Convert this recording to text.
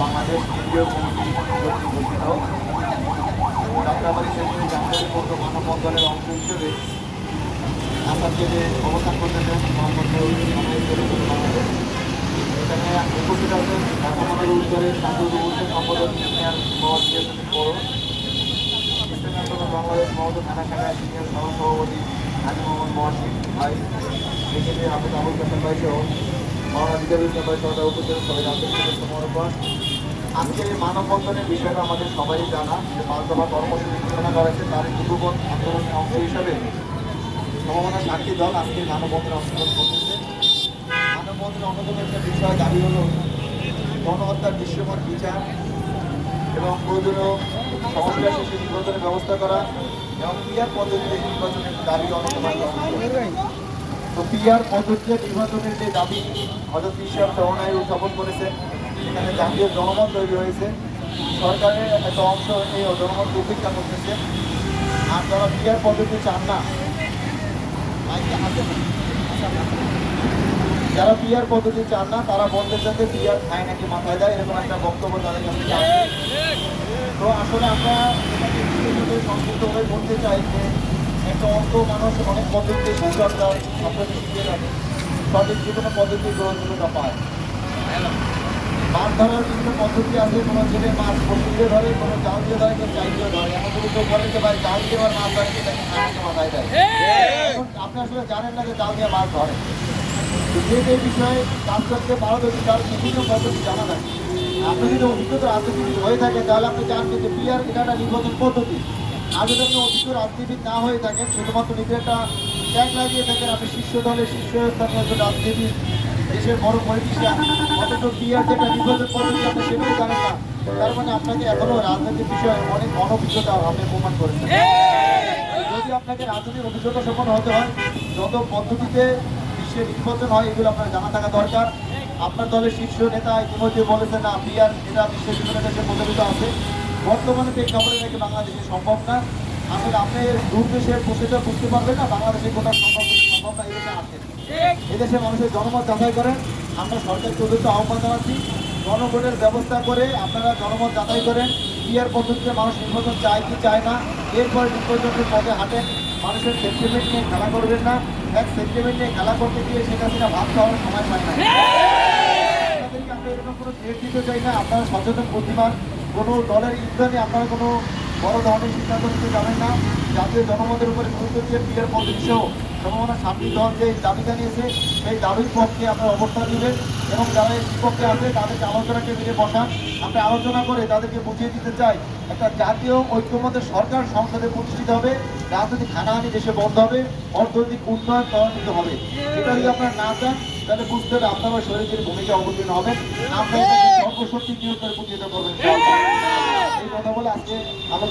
বাংলাদেশ কেন্দ্রীয় কমিটি কর্তৃক ঘোষিত যাত্রাবাড়ি সেন্টারে জাতীয় পৌর মানববন্ধনের অংশ হিসেবে আসামকে যে অবস্থান করতেছেন মোহাম্মদ বাংলাদেশ এখানে উপস্থিত আছেন ঢাকা মহানগর উত্তরের শান্তিপুর হোসেন সম্পাদক মহাদ পৌর ইস্টার্ন আন্দোলন বাংলাদেশ মহত থানা শাখায় সিনিয়র সহসভাপতি হাজি মোহাম্মদ মহাসিন ভাই সেক্ষেত্রে হাফিজ আবুল কাসেম ভাই সহ ইসলাম ভাই উপস্থিত সবাই আন্তর্জাতিক সমর্পণ আজকের এই মানববন্ধনের বিষয়টা আমাদের সবাই জানা। যে পাঁচদফা কর্মসূচি ঘোষণা করেছে তার পূর্ববর্ত আন্দোলনের অংশ হিসাবে। সমমনা সাতটি দল আজকে মানববন্ধনে অংশগ্রহণ করতেছে। মানববন্ধনের অন্যতম একটা বিষয় দাবি হলো গণহত্যার দৃশ্যমান বিচার এবং প্রয়োজনীয় সমস্যা শেষে নির্বাচনের ব্যবস্থা করা এবং পিআর পদ্ধতিতে নির্বাচনের দাবি অন্যতম তো পিআর পদ্ধতিতে নির্বাচনের যে দাবি হজরত ঈশ্বর চরণায় উত্থাপন করেছেন সেখানে জাতীয় জনমত তৈরি হয়েছে। সরকারের একটা অংশ এই জনমত উপেক্ষা করতেছে। আর যারা পিআর পদ্ধতি চান না। যারা পিআর পদ্ধতি চান না, তারা বলতে চাচ্ছে পিআর খায় নাকি মাথায় দেয়, এরকম একটা বক্তব্য তাদের কাছে তো আসলে আমরা সংক্ষিপ্ত হয়ে বলতে চাই যে, একটা অঙ্ক মানুষ অনেক শিখিয়ে রাখে সঠিক কোনো পদ্ধতি গ্রহণযোগ্যতা পায়। মাছ ধরার বিভিন্ন পদ্ধতি আছে, কোনো ছেলে মাছ বসি ধরে, কোনো জাল দিয়ে ধরে কেউ ধরে। এমন কোনো কেউ বলে যে ভাই, জাল দিয়ে আবার মাছ ধরে সেটাকে মাথায় দেয় আপনি আসলে জানেন না যে জাল দিয়ে মাছ ধরে। যে যে বিষয়ে কাজ করতে পারদর্শী, তার বিভিন্ন পদ্ধতি জানা থাকে। আপনি যদি অভিজ্ঞতা রাজনীতিবিদ হয়ে থাকে, তাহলে আপনি জানবেন যে পিআর এটা একটা নির্বাচন পদ্ধতি। আর যদি আপনি অভিজ্ঞ রাজনীতিবিদ না হয়ে থাকেন, শুধুমাত্র নিজের একটা ট্যাগ লাগিয়ে থাকেন, আপনি শীর্ষ দলের শীর্ষস্থানীয় রাজনীতিবিদ দেশের বড় পলিটিশিয়ান অথচ পিআর যেটা নির্বাচন পদ্ধতি আপনি সেটাও জানেন না। তার মানে আপনাকে এখনও রাজনৈতিক বিষয়ে অনেক অনভিজ্ঞতা আপনি প্রমাণ করেছেন যদি আপনাকে রাজনৈতিক অভিজ্ঞতা সম্পন্ন হতে হয়, যত পদ্ধতিতে বিশ্বের নির্বাচন হয়, এগুলো আপনার জানা থাকা দরকার। আপনার দলের শীর্ষ নেতা ইতিমধ্যে বলেছেন না পিআর এটা বিশ্বের বিভিন্ন দেশে প্রচলিত আছে। বর্তমানে প্রেক্ষাপটে নাকি বাংলাদেশে সম্ভব না। আসলে আপনি দূর দেশে বসে বুঝতে পারবেন না, বাংলাদেশে কোথাও সম্ভব সম্ভব না এদেশে আসেন। এদেশে মানুষের জনমত যাচাই করেন। আমরা সরকারকে উদ্দেশ্য আহ্বান জানাচ্ছি। জনগণের ব্যবস্থা করে আপনারা জনমত যাচাই করেন পিয়ার পদ্ধতিতে মানুষ নির্বাচন চায়, কি চায় না। এরপরে নির্বাচনের পথে হাঁটেন। মানুষের সেন্টিমেন্ট নিয়ে খেলা করবেন না। এক সেন্টিমেন্ট নিয়ে খেলা করতে গিয়ে সেটা সেটা ভাব খাওয়ার সময় পায় না। আপনাদেরকে আমরা এরকম কোনো দিতে চাই না। আপনারা সচেতন বুদ্ধিমান কোনো দলের ইন্ধনে আপনারা কোনো বড় ধরনের সিদ্ধান্ত নিতে যাবেন না। জাতীয় জনমতের উপরে গুরুত্ব দিয়ে পিয়ার পদ্ধতি সহ সম্ভাবনা শান্তি দল যে দাবি জানিয়েছে, সেই দাবির পক্ষে আপনারা অবস্থান নেবেন এবং যারা এর বিপক্ষে আছে, তাদেরকে আলোচনা টেবিলে বসান। আমরা আলোচনা করে তাদেরকে বুঝিয়ে দিতে চাই, একটা জাতীয় ঐক্যমতের সরকার সংসদে প্রতিষ্ঠিত হবে, রাজনৈতিক হানাহানি দেশে বন্ধ হবে, অর্থনৈতিক উন্নয়ন ত্বরান্বিত হবে। এটা যদি আপনারা না চান, তাহলে বুঝতে হবে আপনারা শরীরের ভূমিকা অবতীর্ণ হবেন। আপনারা সর্বশক্তি নিয়োগ করে করবেন। এই কথা বলে আজকে আলোচনা